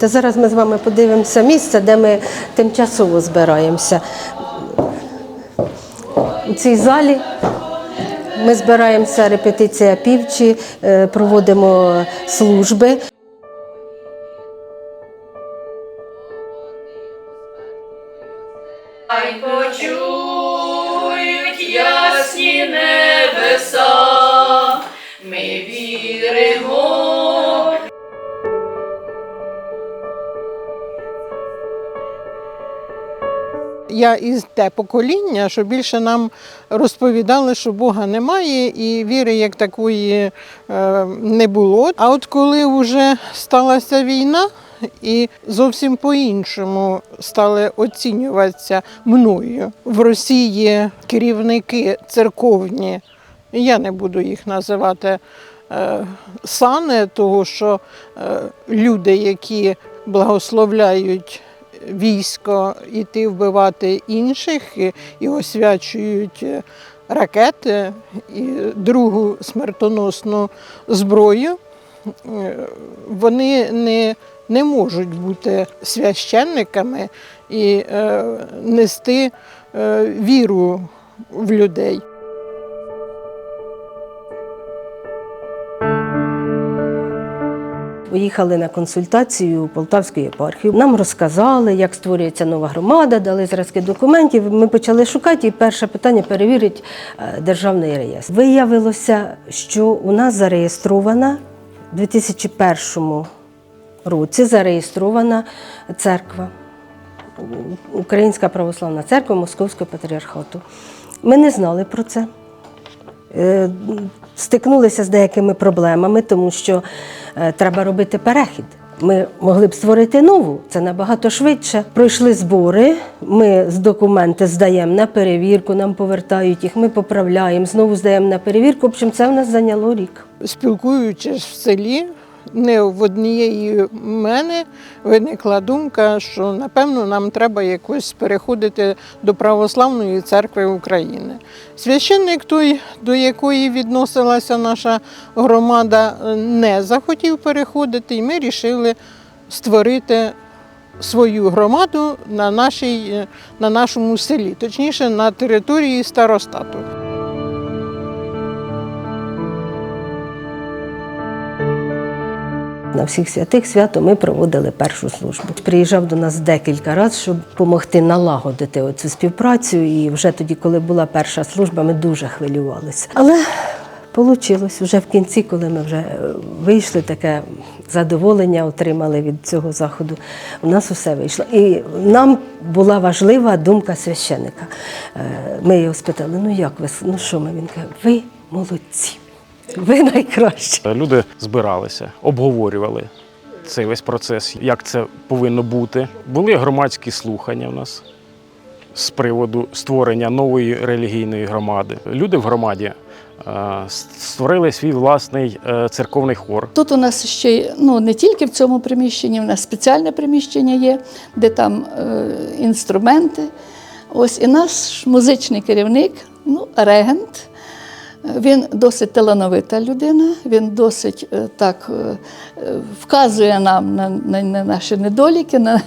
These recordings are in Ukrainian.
Та зараз ми з вами подивимося місце, де ми тимчасово збираємося. У цій залі ми збираємося, репетиція півчі, е, проводимо служби. Хай почують ясні небеса, ми віримо. Я із те покоління, що більше нам розповідали, що Бога немає, і віри як такої е, не було. А от коли вже сталася війна, і зовсім по-іншому стали оцінюватися мною в Росії керівники церковні. Я не буду їх називати е, сани, того що е, люди, які благословляють військо йти вбивати інших і, освячують е, ракети і другу смертоносну зброю, е, вони не, не можуть бути священниками і е, нести е, віру в людей. Поїхали на консультацію у Полтавську. Нам розказали, як створюється нова громада, дали зразки документів. Ми почали шукати, і перше питання перевірить е, державний реєстр. Виявилося, що у нас зареєстрована у 2001 році зареєстрована церква. Українська православна церква Московського патріархату. Ми не знали про це. Стикнулися з деякими проблемами, тому що е, треба робити перехід. Ми могли б створити нову, це набагато швидше. Пройшли збори, ми з документи здаємо на перевірку, нам повертають їх, ми поправляємо, знову здаємо на перевірку. В общем, це в нас зайняло рік. спілкуючись в селі, не в однієї мене виникла думка, що напевно нам треба якось переходити до православної церкви України. Священник той, до якої відносилася наша громада, не захотів переходити, і ми вирішили створити свою громаду на, нашій, на нашому селі, точніше на території старостату. На всіх святих свято ми проводили першу службу. Приїжджав до нас декілька разів, щоб допомогти налагодити оцю співпрацю. І вже тоді, коли була перша служба, ми дуже хвилювалися. Але вийшло вже в кінці, коли ми вже е, вийшли, таке задоволення отримали від цього заходу. У нас усе вийшло. І нам була важлива думка священика. Е, Ми його спитали: ну як ви? Ну що ми? Він каже, ви молодці. Ви найкращі. Люди збиралися, обговорювали цей весь процес, як це повинно бути. Були громадські слухання в нас з приводу створення нової релігійної громади. Люди в громаді е, створили свій власний е, церковний хор. Тут у нас ще ну, не тільки в цьому приміщенні, у нас спеціальне приміщення є, де там е, інструменти. Ось і наш музичний керівник, ну, регент. Він досить талановита людина, він досить е, так е, е, вказує нам на, на, на наші недоліки. На,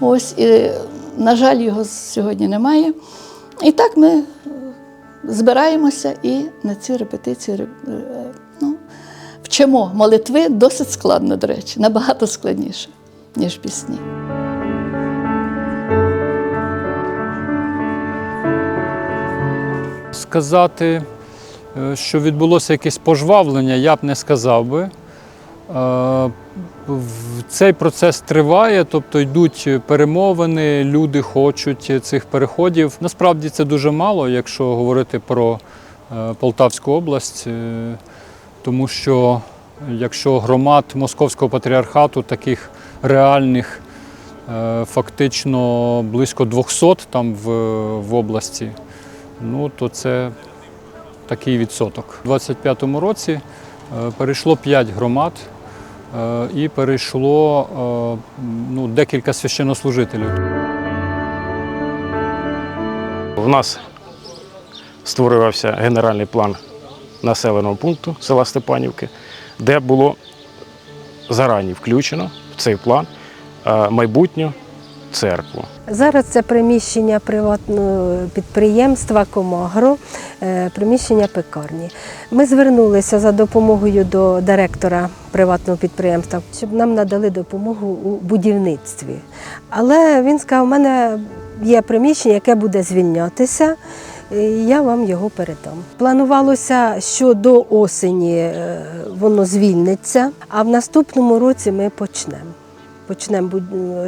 ось, і, на жаль, його сьогодні немає. І так ми збираємося і на ці репетиції ну, вчимо молитви досить складно, до речі, набагато складніше, ніж пісні. Сказати, що відбулося якесь пожвавлення, я б не сказав би. Е, Цей процес триває, тобто йдуть перемовини, люди хочуть цих переходів. Насправді це дуже мало, якщо говорити про е, Полтавську область, е, тому що якщо громад Московського патріархату таких реальних е, фактично близько 200 там в, в області, ну то це такий відсоток. У 25-му році е, перейшло 5 громад е, і перейшло е, ну, декілька священнослужителів. У нас створювався генеральний план населеного пункту села Степанівки, де було зарані включено в цей план майбутню церкву. Зараз це приміщення приватного підприємства Комагро, приміщення пекарні. Ми звернулися за допомогою до директора приватного підприємства, щоб нам надали допомогу у будівництві. Але він сказав, у мене є приміщення, яке буде звільнятися. Я вам його передам. Планувалося, що до осені е, воно звільниться, а в наступному році ми почнемо почнемо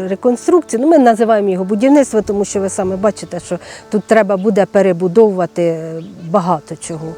реконструкцію. Ну, ми називаємо його будівництво, тому що ви саме бачите, що тут треба буде перебудовувати багато чого.